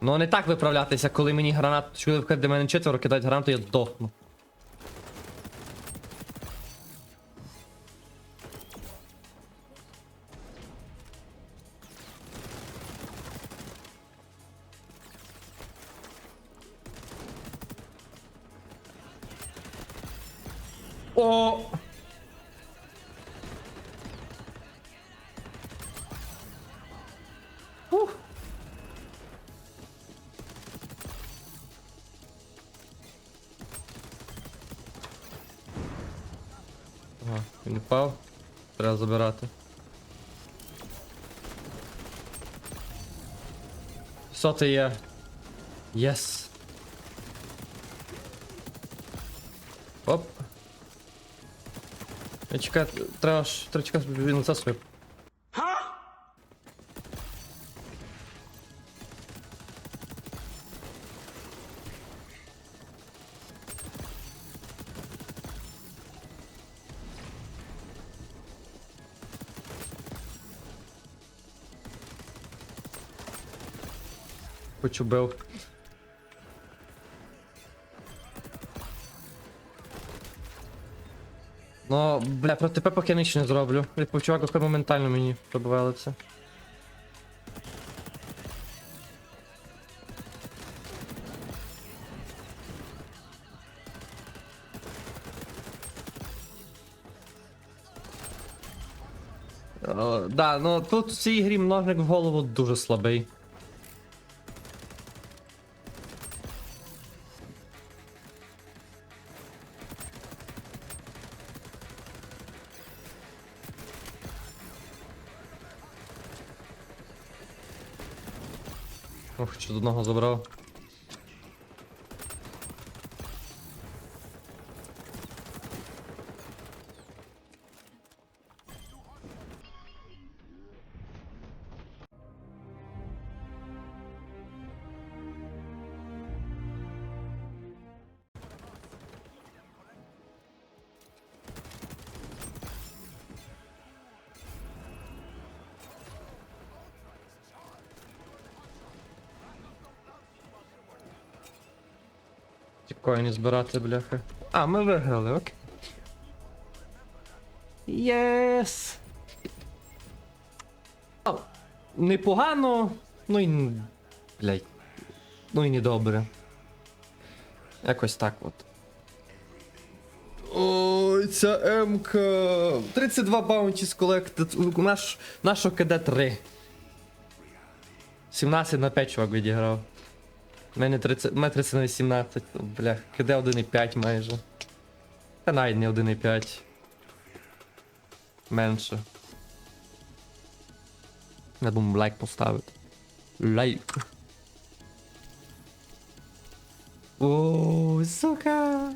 Ну не так виправлятися, коли мені гранату, коли до мене четверо, кидають гранату, я здохну. О! Він впав. Треба забирати. Соти ти є? Єс. Оп. Я чекаю, треба ж, треба чекати, він це своє. Хоч убив. Ну, бля, проти тебе поки нічого не зроблю. Бля, чувак, моментально мені. О, да, ну тут в цій грі множник в голову дуже слабий. Ох, чи одного забрав. Ті коїні збирати, бляха. А, ми виграли, окей. Єс! Непогано, ну і. Блять. Ну і не добре. Якось так от. Ой, ця М-ка. 32 баунті з колектед. Наш, нашого КД 3. 17 на 5 чувак відіграв. У мене 30, мене 30 на 18, бля, киде 1,5 майже. Та навіть не 1,5. Менше. Я думаю, лайк поставити. Лайк. О, сука.